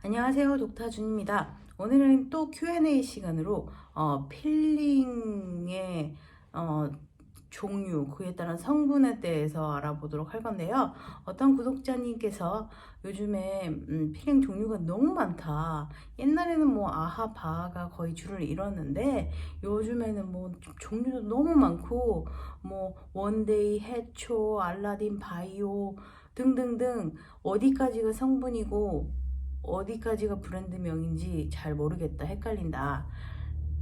안녕하세요. 독타준입니다. 오늘은 또 Q&A 시간으로 어, 필링의 어, 종류, 그에 따른 성분에 대해서 알아보도록 할 건데요. 어떤 구독자님께서 요즘에 음, 필링 종류가 너무 많다. 옛날에는 뭐 아하, 바하가 거의 줄을 이뤘는데 요즘에는 뭐 종류도 너무 많고 뭐 원데이, 해초, 알라딘, 바이오 등등등 어디까지가 성분이고 어디까지가 브랜드명인지 잘 모르겠다, 헷갈린다.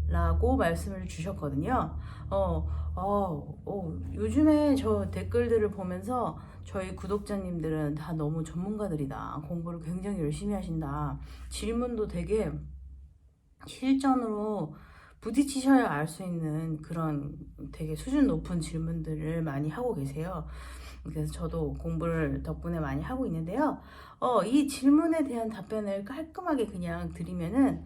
라고 말씀을 주셨거든요. 어, 어, 어, 요즘에 저 댓글들을 보면서 저희 구독자님들은 다 너무 전문가들이다. 공부를 굉장히 열심히 하신다. 질문도 되게 실전으로 부딪히셔야 알 수 있는 그런 되게 수준 높은 질문들을 많이 하고 계세요. 그래서 저도 공부를 덕분에 많이 하고 있는데요. 어, 이 질문에 대한 답변을 깔끔하게 그냥 드리면은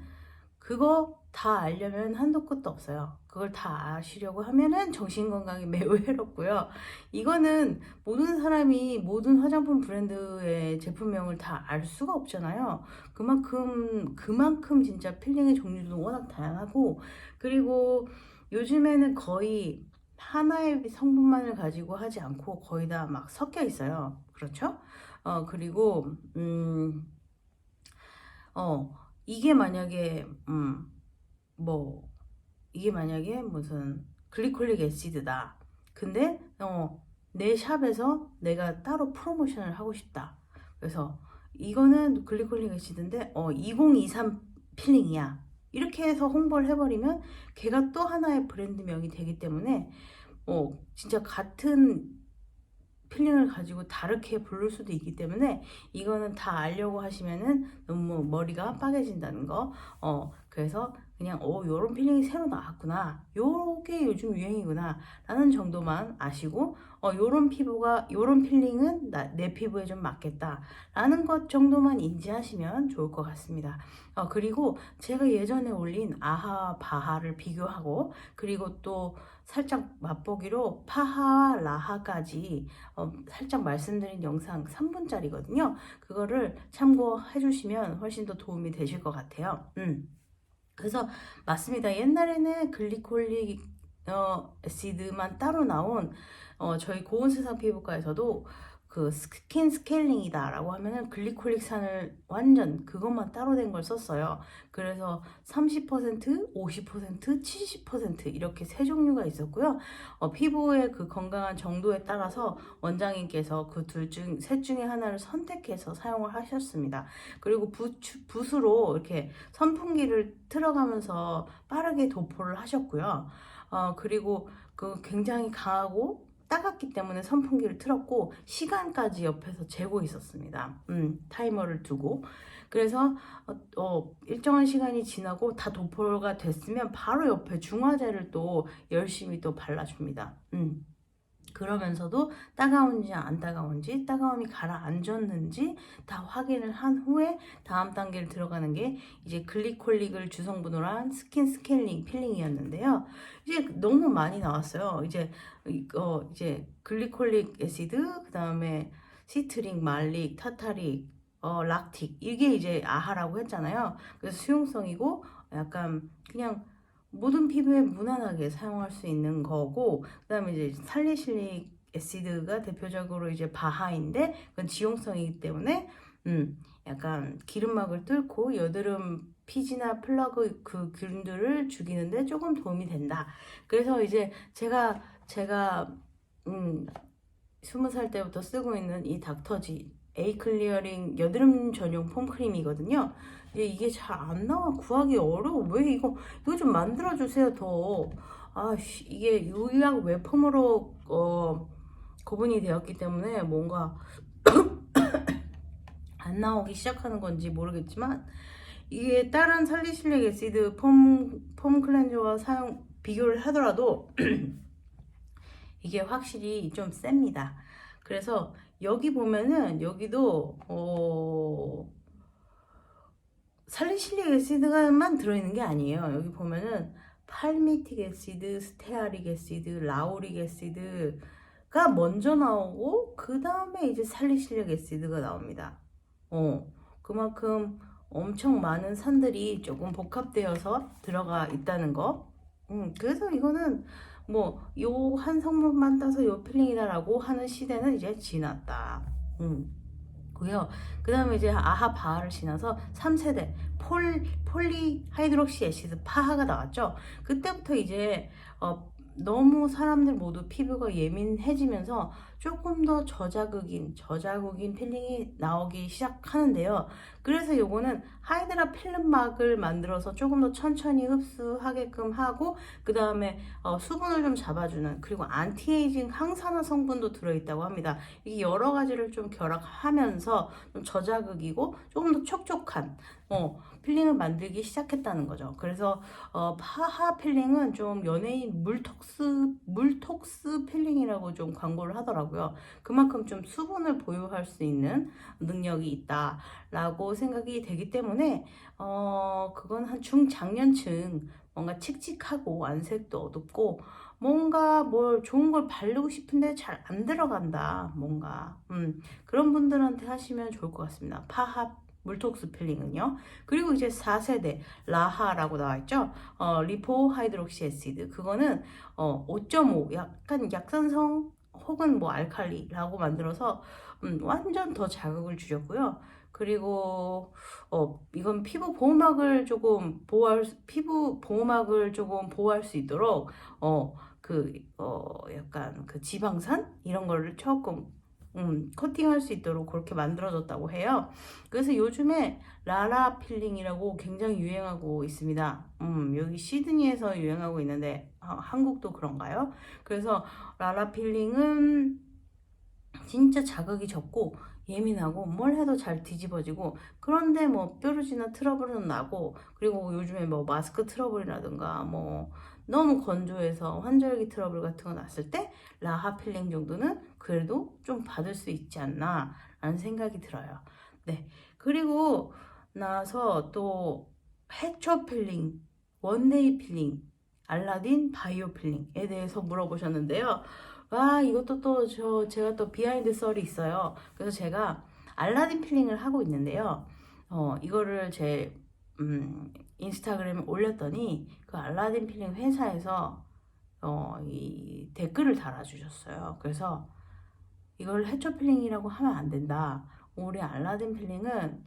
그거 다 알려면 한도 끝도 없어요. 그걸 다 아시려고 하면은 정신 건강에 매우 해롭고요. 이거는 모든 사람이 모든 화장품 브랜드의 제품명을 다 알 수가 없잖아요. 그만큼, 그만큼 진짜 필링의 종류도 워낙 다양하고, 그리고 요즘에는 거의 하나의 성분만을 가지고 하지 않고 거의 다 막 섞여 있어요. 그렇죠? 어, 그리고, 음, 어, 이게 만약에, 음, 뭐, 이게 만약에 무슨 글리콜릭 애시드다. 근데, 어, 내 샵에서 내가 따로 프로모션을 하고 싶다. 그래서 이거는 글리콜릭 애시드인데, 어, 2023 필링이야. 이렇게 해서 홍보를 해버리면 걔가 또 하나의 브랜드명이 되기 때문에, 어, 진짜 같은 필링을 가지고 다르게 부를 수도 있기 때문에 이거는 다 알려고 하시면은 너무 머리가 빠개진다는 거. 어, 그래서 그냥 어, 요런 필링이 새로 나왔구나. 요게 요즘 유행이구나. 라는 정도만 아시고 어, 요런 피부가 요런 필링은 나, 내 피부에 좀 맞겠다. 라는 것 정도만 인지하시면 좋을 것 같습니다. 어, 그리고 제가 예전에 올린 아하, 바하를 비교하고 그리고 또 살짝 맛보기로 파하와 라하까지 어, 살짝 말씀드린 영상 3분짜리거든요. 그거를 참고해 주시면 훨씬 더 도움이 되실 것 같아요. 음. 그래서 맞습니다. 옛날에는 글리콜릭 어, 애시드만 따로 나온 어, 저희 고온세상 피부과에서도 그 스킨 스케일링이다 라고 하면은 글리콜릭산을 완전 그것만 따로 된 걸 썼어요. 그래서 30%, 50%, 70% 이렇게 세 종류가 있었고요. 어, 피부의 그 건강한 정도에 따라서 원장님께서 그 둘 중, 셋 중에 하나를 선택해서 사용을 하셨습니다. 그리고 붓, 붓으로 이렇게 선풍기를 틀어가면서 빠르게 도포를 하셨고요. 어, 그리고 그 굉장히 강하고 따갑기 때문에 선풍기를 틀었고 시간까지 옆에서 재고 있었습니다. 음, 타이머를 두고 그래서 어, 어, 일정한 시간이 지나고 다 도포가 됐으면 바로 옆에 중화제를 또 열심히 또 발라줍니다. 음. 그러면서도 따가운지 안 따가운지 따가움이 가라앉았는지 다 확인을 한 후에 다음 단계를 들어가는 게 이제 글리콜릭을 주성분으로 한 스킨 스케일링 필링이었는데요. 이제 너무 많이 나왔어요. 이제 어 이제 글리콜릭 애시드 그다음에 시트릭, 말릭, 타타릭, 어 락틱 이게 이제 아하라고 했잖아요. 그래서 수용성이고 약간 그냥 모든 피부에 무난하게 사용할 수 있는 거고 그 다음에 이제 살리실릭 애시드가 대표적으로 이제 바하인데 그건 지용성이기 때문에 음 약간 기름막을 뚫고 여드름 피지나 플러그 그 균들을 죽이는데 조금 도움이 된다. 그래서 이제 제가 제가 음 스무 살 때부터 쓰고 있는 이 닥터지 에이 클리어링 여드름 전용 폼크림이거든요. 예, 이게 잘 안 나와 구하기 어려워. 왜 이거 이거 좀 만들어 주세요 더. 아 이게 유약 외품으로 어, 구분이 되었기 때문에 뭔가 안 나오기 시작하는 건지 모르겠지만 이게 다른 살리실릭 애시드 폼, 폼 클렌저와 사용 비교를 하더라도 이게 확실히 좀 셉니다. 그래서 여기 보면은 여기도 어 살리실릭 애시드가만 들어있는 게 아니에요. 여기 보면은 팔미틱 애시드, 스테아릭 애시드, 라우릭 애시드가 먼저 나오고 그 다음에 이제 살리실릭 애시드가 나옵니다. 어 그만큼 엄청 많은 산들이 조금 복합되어서 들어가 있다는 거. 음, 그래서 이거는 뭐 요 한 성분만 따서 요 필링이다라고 하는 시대는 이제 지났다. 음. 고요. 그 다음에 이제 아하 바하를 지나서 3세대 폴, 폴리 하이드록시 애시드 파하가 나왔죠. 그때부터 이제 어, 너무 사람들 모두 피부가 예민해지면서 조금 더 저자극인 저자극인 필링이 나오기 시작하는데요. 그래서 요거는 하이드라 필름막을 만들어서 조금 더 천천히 흡수하게끔 하고 그 다음에 어, 수분을 좀 잡아주는 그리고 안티에이징 항산화 성분도 들어있다고 합니다. 이게 여러 가지를 좀 결합하면서 좀 저자극이고 조금 더 촉촉한 어, 필링을 만들기 시작했다는 거죠. 그래서 어, 파하 필링은 좀 연예인 물톡스 물톡스 필링이라고 좀 광고를 하더라고요. 그만큼 좀 수분을 보유할 수 있는 능력이 있다라고 생각이 되기 때문에 어, 그건 한 중장년층 뭔가 칙칙하고 안색도 어둡고 뭔가 뭘 좋은 걸 바르고 싶은데 잘 안 들어간다 뭔가 음, 그런 분들한테 하시면 좋을 것 같습니다. 파하 물톡스 필링은요. 그리고 이제 4세대 라하라고 나와 있죠. 어, 리포 하이드록시 애시드. 그거는 어, 5.5 약간 약산성 혹은 뭐 알칼리라고 만들어서 음, 완전 더 자극을 주셨고요. 그리고 어, 이건 피부 보호막을 조금 보호할 수- 피부 보호막을 조금 보호할 수 있도록 어, 그 어, 약간 그 지방산 이런 거를 조금 음, 코팅할 수 있도록 그렇게 만들어졌다고 해요. 그래서 요즘에 라라 필링이라고 굉장히 유행하고 있습니다. 음, 여기 시드니에서 유행하고 있는데 아, 한국도 그런가요? 그래서 라라 필링은 진짜 자극이 적고 예민하고 뭘 해도 잘 뒤집어지고 그런데 뭐 뾰루지나 트러블은 나고 그리고 요즘에 뭐 마스크 트러블이라든가 뭐 너무 건조해서 환절기 트러블 같은 거 났을 때 라하 필링 정도는 그래도 좀 받을 수 있지 않나 라는 생각이 들어요. 네. 그리고 나서 또 해초 필링, 원데이 필링, 알라딘 바이오 필링에 대해서 물어보셨는데요. 와, 이것도 또 저 제가 또 비하인드 썰이 있어요. 그래서 제가 알라딘 필링을 하고 있는데요. 어, 이거를 제 음, 인스타그램에 올렸더니 그 알라딘 필링 회사에서 어, 이 댓글을 달아주셨어요. 그래서 이걸 해초 필링이라고 하면 안 된다. 우리 알라딘 필링은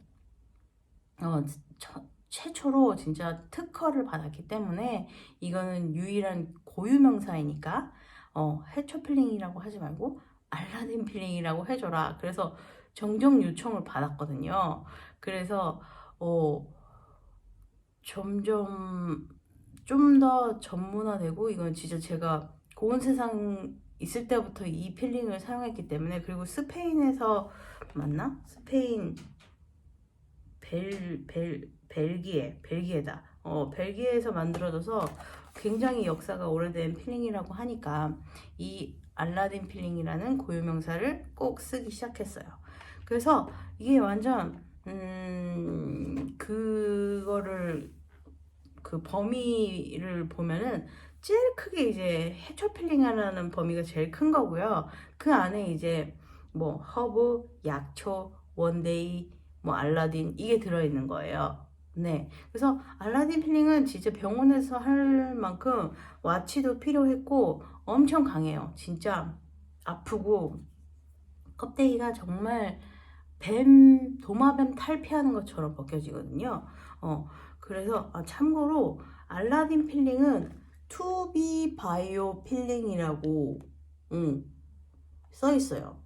어, 저- 최초로 진짜 특허를 받았기 때문에 이거는 유일한 고유 명사이니까 어, 해초 필링이라고 하지 말고 알라딘 필링이라고 해줘라. 그래서 정정 요청을 받았거든요. 그래서 어, 점점 좀 더 전문화되고 이건 진짜 제가 고온 세상 있을 때부터 이 필링을 사용했기 때문에 그리고 스페인에서 맞나? 스페인 벨, 벨, 벨기에, 벨기에다. 어, 벨기에에서 만들어져서 굉장히 역사가 오래된 필링이라고 하니까 이 알라딘 필링이라는 고유명사를 꼭 쓰기 시작했어요. 그래서 이게 완전 음, 그거를 그 범위를 보면은 제일 크게 이제 해초 필링하는 범위가 제일 큰 거고요. 그 안에 이제 뭐 허브, 약초, 원데이, 뭐 알라딘 이게 들어있는 거예요. 네. 그래서 알라딘 필링은 진짜 병원에서 할 만큼 와치도 필요했고 엄청 강해요. 진짜 아프고 껍데기가 정말 뱀, 도마뱀 탈피하는 것처럼 벗겨지거든요. 어, 그래서 아, 참고로 알라딘 필링은 투비 바이오 필링이라고 음, 써 있어요.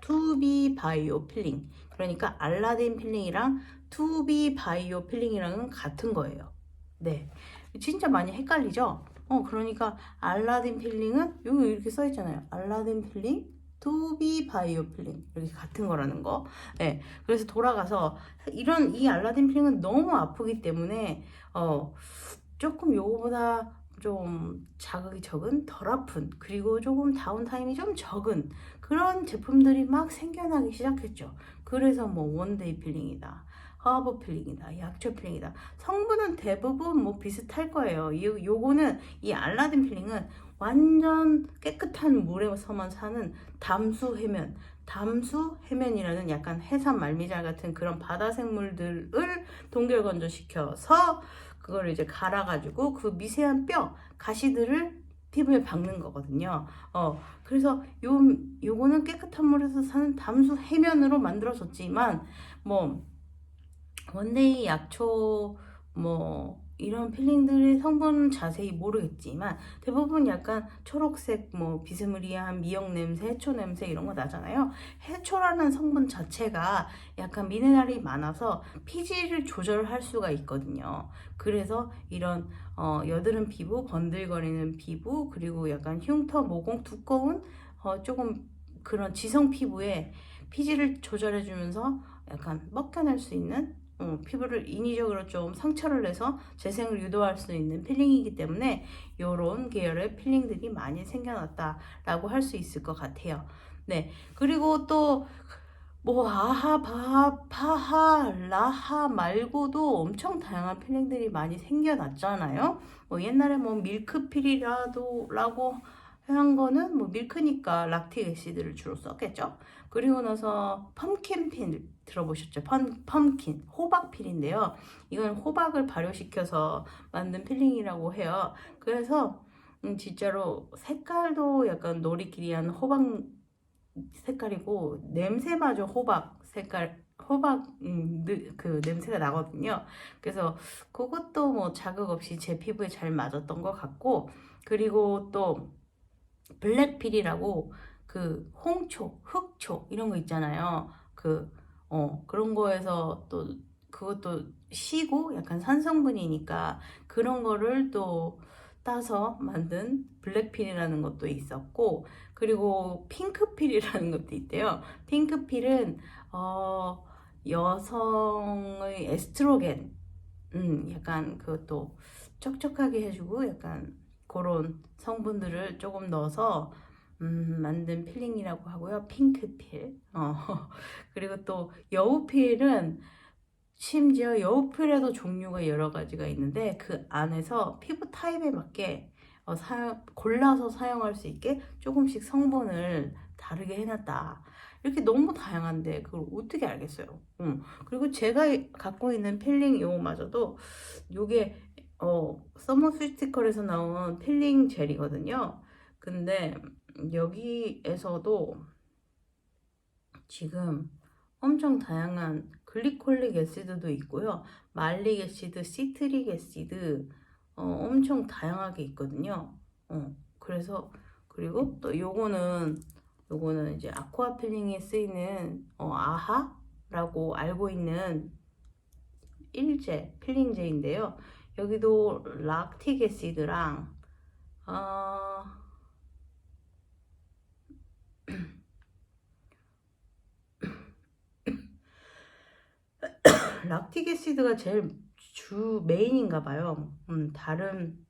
투비 바이오 필링. 그러니까 알라딘 필링이랑 투비 바이오 필링이랑은 같은 거예요. 네. 진짜 많이 헷갈리죠? 어, 그러니까 알라딘 필링은 여기 이렇게 써 있잖아요. 알라딘 필링, 투비 바이오 필링. 이렇게 같은 거라는 거. 네. 그래서 돌아가서 이런 이 알라딘 필링은 너무 아프기 때문에 어, 조금 요거보다 좀 자극이 적은 덜 아픈 그리고 조금 다운타임이 좀 적은 그런 제품들이 막 생겨나기 시작했죠. 그래서 뭐 원데이 필링이다. 허브 필링이다, 약초 필링이다. 성분은 대부분 뭐 비슷할 거예요. 이, 요거는 이 알라딘 필링은 완전 깨끗한 물에서만 사는 담수 해면, 담수 해면이라는 약간 해삼 말미잘 같은 그런 바다 생물들을 동결 건조시켜서 그걸 이제 갈아가지고 그 미세한 뼈 가시들을 피부에 박는 거거든요. 어 그래서 요 요거는 깨끗한 물에서 사는 담수 해면으로 만들어졌지만 뭐 원데이 약초 뭐 이런 필링들의 성분 자세히 모르겠지만 대부분 약간 초록색 뭐 비스무리한 미역 냄새, 해초 냄새 이런 거 나잖아요. 해초라는 성분 자체가 약간 미네랄이 많아서 피지를 조절할 수가 있거든요. 그래서 이런 어, 여드름 피부, 번들거리는 피부, 그리고 약간 흉터, 모공 두꺼운 어, 조금 그런 지성 피부에 피지를 조절해주면서 약간 먹겨낼 수 있는 어, 피부를 인위적으로 좀 상처를 내서 재생을 유도할 수 있는 필링이기 때문에 이런 계열의 필링들이 많이 생겨났다라고 할 수 있을 것 같아요. 네. 그리고 또 뭐 아하, 바, 파하, 라하 말고도 엄청 다양한 필링들이 많이 생겨났잖아요. 뭐 옛날에 뭐 밀크필이라도 라고 한 거는 뭐 밀크니까 락틱 애시드를 주로 썼겠죠. 그리고 나서 펌킨필 들어보셨죠? 펌, 펌킨 호박필인데요. 이건 호박을 발효시켜서 만든 필링이라고 해요. 그래서 음, 진짜로 색깔도 약간 놀이끼리한 호박 색깔이고 냄새마저 호박 색깔 호박 음, 느- 그 냄새가 나거든요. 그래서 그것도 뭐 자극 없이 제 피부에 잘 맞았던 것 같고 그리고 또 블랙필이라고 그 홍초, 흑초 이런 거 있잖아요. 그 어, 그런 거에서 또 그것도 시고 약간 산성분이니까 그런 거를 또 따서 만든 블랙필이라는 것도 있었고 그리고 핑크필이라는 것도 있대요. 핑크필은 어, 여성의 에스트로겐 음, 약간 그것도 촉촉하게 해주고 약간 그런 성분들을 조금 넣어서 음, 만든 필링이라고 하고요. 핑크필. 어, 그리고 또 여우필은 심지어 여우필에도 종류가 여러 가지가 있는데 그 안에서 피부 타입에 맞게 어, 사용, 골라서 사용할 수 있게 조금씩 성분을 다르게 해놨다. 이렇게 너무 다양한데 그걸 어떻게 알겠어요? 음. 그리고 제가 갖고 있는 필링 요마저도 요게 어, 서머스티컬에서 나온 필링 젤이거든요. 근데 여기에서도 지금 엄청 다양한 글리콜릭 애시드도 있고요. 말릭 애시드, 시트릭 애시드 어, 엄청 다양하게 있거든요. 어, 그래서 그리고 또 요거는 요거는 이제 아쿠아 필링에 쓰이는 어, 아하라고 알고 있는 일제 필링제인데요. 여기도 락틱 애시드랑 어, 락틱 애시드가 제일 주 메인인가 봐요. 음, 다른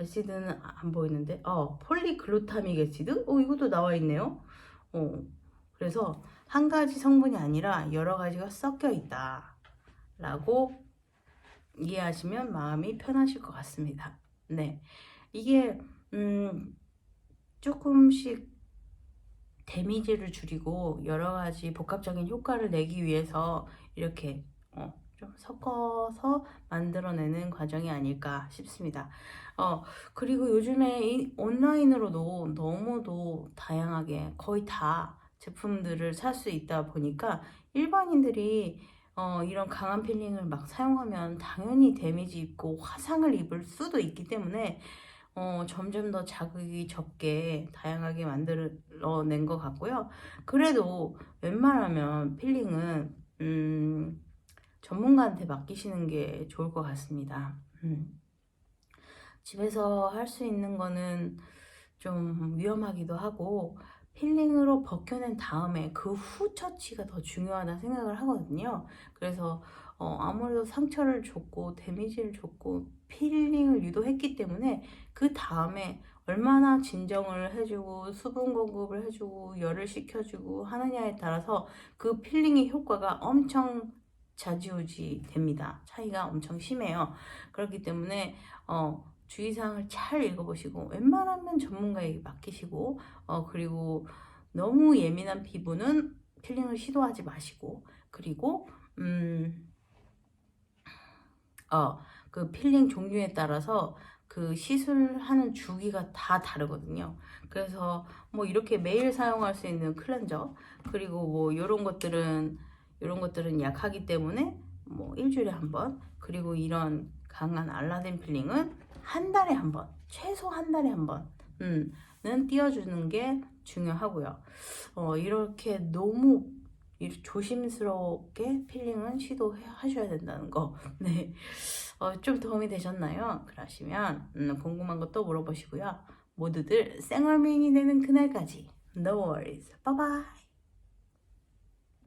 애시드는 안 보이는데, 어, 폴리글루타믹 애시드? 어, 이것도 나와 있네요. 어, 그래서 한 가지 성분이 아니라 여러 가지가 섞여 있다. 라고 이해하시면 마음이 편하실 것 같습니다. 네. 이게, 음, 조금씩 데미지를 줄이고 여러 가지 복합적인 효과를 내기 위해서 이렇게 어, 좀 섞어서 만들어내는 과정이 아닐까 싶습니다. 어, 그리고 요즘에 이 온라인으로도 너무도 다양하게 거의 다 제품들을 살 수 있다 보니까 일반인들이 어, 이런 강한 필링을 막 사용하면 당연히 데미지 입고 화상을 입을 수도 있기 때문에 어, 점점 더 자극이 적게 다양하게 만들어낸 것 같고요. 그래도 웬만하면 필링은 음, 전문가한테 맡기시는 게 좋을 것 같습니다. 음. 집에서 할 수 있는 거는 좀 위험하기도 하고 필링으로 벗겨낸 다음에 그 후 처치가 더 중요하다 생각을 하거든요. 그래서 어, 아무래도 상처를 줬고 데미지를 줬고 필링을 유도했기 때문에 그 다음에 얼마나 진정을 해주고 수분 공급을 해주고 열을 식혀주고 하느냐에 따라서 그 필링의 효과가 엄청 좌지우지 됩니다. 차이가 엄청 심해요. 그렇기 때문에 어, 주의사항을 잘 읽어보시고 웬만하면 전문가에게 맡기시고 어, 그리고 너무 예민한 피부는 필링을 시도하지 마시고 그리고 음, 어, 그 필링 종류에 따라서 그 시술하는 주기가 다 다르거든요. 그래서 뭐 이렇게 매일 사용할 수 있는 클렌저 그리고 뭐 이런 것들은 이런 것들은 약하기 때문에 뭐 일주일에 한 번 그리고 이런 강한 알라딘 필링은 한 달에 한 번, 최소 한 달에 한 번, 음, 는 띄워주는 게 중요하고요. 어, 이렇게 너무 이- 조심스럽게 필링은 시도하셔야 된다는 거. 네. 어, 좀 도움이 되셨나요? 그러시면, 음, 궁금한 것도 물어보시고요. 모두들 생얼맹이 되는 그날까지. No worries. Bye bye.